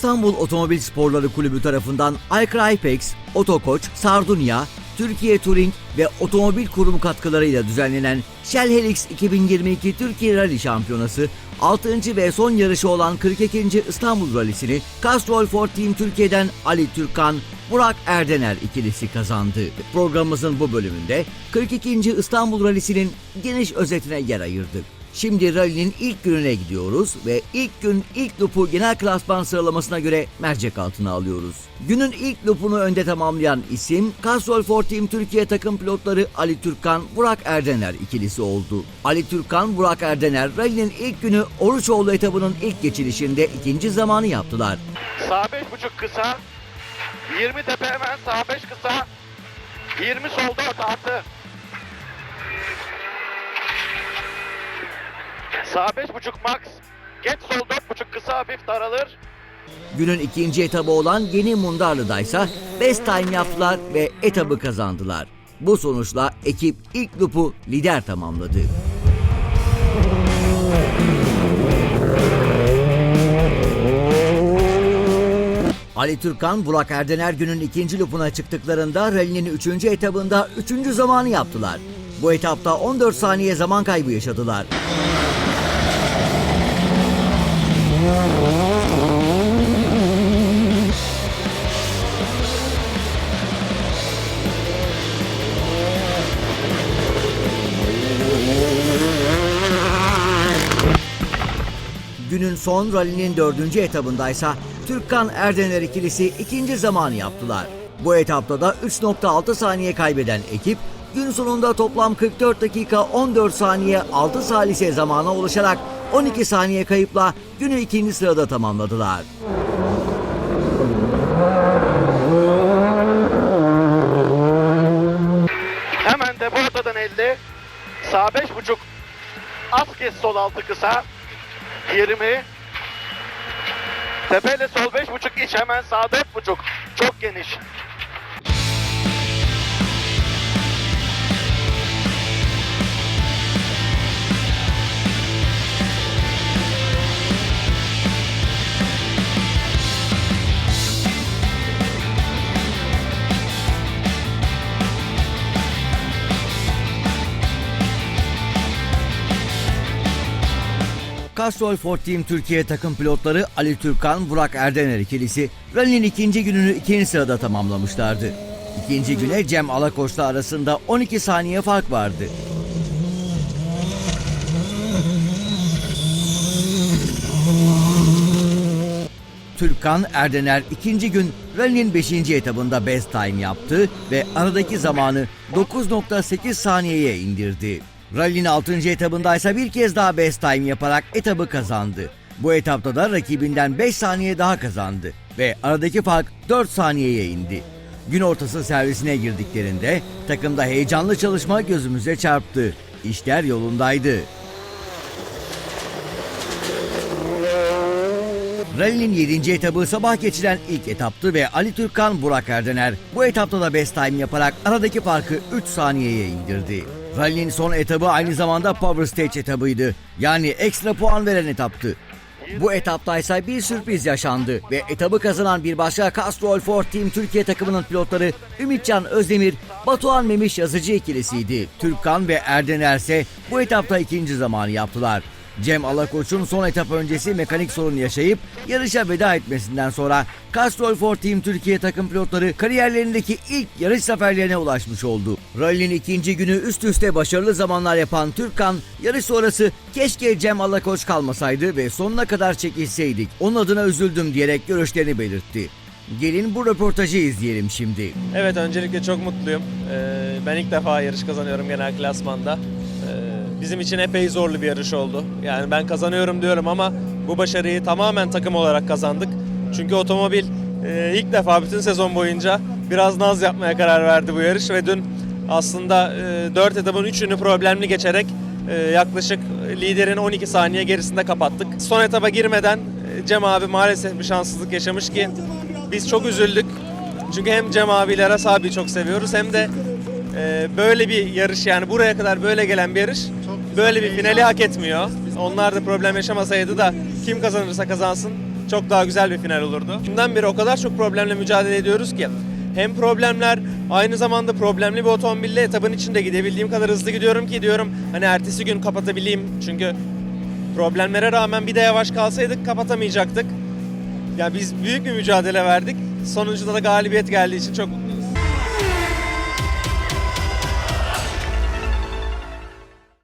İstanbul Otomobil Sporları Kulübü tarafından Aykra Ipex, Otokoç, Sardunya, Türkiye Touring ve Otomobil Kurumu katkılarıyla düzenlenen Shell Helix 2022 Türkiye Rally Şampiyonası 6. ve son yarışı olan 42. İstanbul Rally'sini Castrol Ford Team Türkiye'den Ali Türkan, Burak Erdener ikilisi kazandı. Programımızın bu bölümünde 42. İstanbul Rally'sinin geniş özetine yer ayırdık. Şimdi rally'nin ilk gününe gidiyoruz ve ilk gün ilk lupu genel klasman sıralamasına göre mercek altına alıyoruz. Günün ilk lupunu önde tamamlayan isim Castrol Ford Team Türkiye takım pilotları Ali Türkan, Burak Erdener ikilisi oldu. Ali Türkan, Burak Erdener rally'nin ilk günü Oruçoğlu etabının ilk geçilişinde ikinci zamanı yaptılar. Sağ 5.5 kısa. 20 tepe hemen sağ 5 kısa. 20 solda artı. Sağ 5.5 max. Geç sol 4.5 kısa hafif daralır. Günün ikinci etabı olan Yeni Mundarlı'da ise best time yaptılar ve etabı kazandılar. Bu sonuçla ekip ilk lupu lider tamamladı. Ali Türkan, Burak Erdener günün ikinci lupuna çıktıklarında rally'nin üçüncü etabında üçüncü zamanı yaptılar. Bu etapta 14 saniye zaman kaybı yaşadılar. Günün son rally'nin dördüncü etabındaysa Türkkan Erdener ikilisi ikinci zamanı yaptılar. Bu etapta da 3.6 saniye kaybeden ekip gün sonunda toplam 44 dakika 14 saniye 6 salise zamana ulaşarak 12 saniye kayıpla günü ikinci sırada tamamladılar. Hemen de bu elde. Sağ 5.5 az kes sol altı kısa. 20 Tepeyle sol 5.5 iç hemen sağ 4.5 çok geniş. Castrol Ford Team Türkiye takım pilotları Ali Türkan, Burak Erdener ikilisi rally'nin ikinci gününü ikinci sırada tamamlamışlardı. İkinci güne Cem Alakoç'la arasında 12 saniye fark vardı. Türkan Erdener ikinci gün rally'nin 5. etabında best time yaptı ve aradaki zamanı 9.8 saniyeye indirdi. Rally'nin 6. etabında ise bir kez daha best time yaparak etabı kazandı. Bu etapta da rakibinden 5 saniye daha kazandı ve aradaki fark 4 saniyeye indi. Gün ortası servisine girdiklerinde takımda heyecanlı çalışma gözümüze çarptı. İşler yolundaydı. Rally'nin 7. etabı sabah geçilen ilk etaptı ve Ali Türkan Burak Erdener bu etapta da best time yaparak aradaki farkı 3 saniyeye indirdi. Rally'nin son etabı aynı zamanda Power Stage etabıydı. Yani ekstra puan veren etaptı. Bu etapta ise bir sürpriz yaşandı ve etabı kazanan bir başka Castrol Ford Team Türkiye takımının pilotları Ümitcan Özdemir, Batuhan Memiş yazıcı ikilisiydi. Türkkan ve Erdener ise bu etapta ikinci zamanı yaptılar. Cem Alakoç'un son etap öncesi mekanik sorun yaşayıp yarışa veda etmesinden sonra Castrol Ford Team Türkiye takım pilotları kariyerlerindeki ilk yarış zaferlerine ulaşmış oldu. Rally'nin ikinci günü üst üste başarılı zamanlar yapan Türkkan yarış sonrası keşke Cem Alakoç kalmasaydı ve sonuna kadar çekilseydik. Onun adına üzüldüm diyerek görüşlerini belirtti. Gelin bu röportajı izleyelim şimdi. Evet öncelikle çok mutluyum. Ee, ben ilk defa yarış kazanıyorum genel klasmanda. Bizim için epey zorlu bir yarış oldu. Yani ben kazanıyorum diyorum ama bu başarıyı tamamen takım olarak kazandık. Çünkü otomobil e, ilk defa bütün sezon boyunca biraz naz yapmaya karar verdi bu yarış ve dün aslında e, 4 etapın 3'ünü problemli geçerek e, yaklaşık liderin 12 saniye gerisinde kapattık. Son etaba girmeden e, Cem abi maalesef bir şanssızlık yaşamış ki biz çok üzüldük. Çünkü hem Cem abiyle Aras abi çok seviyoruz hem de e, böyle bir yarış yani buraya kadar böyle gelen bir yarış böyle bir finali hak etmiyor. Onlar da problem yaşamasaydı da kim kazanırsa kazansın çok daha güzel bir final olurdu. Bundan beri o kadar çok problemle mücadele ediyoruz ki hem problemler aynı zamanda problemli bir otomobille etabın içinde gidebildiğim kadar hızlı gidiyorum ki diyorum hani ertesi gün kapatabileyim çünkü problemlere rağmen bir de yavaş kalsaydık kapatamayacaktık. Ya biz büyük bir mücadele verdik. Sonucunda da galibiyet geldiği için çok mutluyum.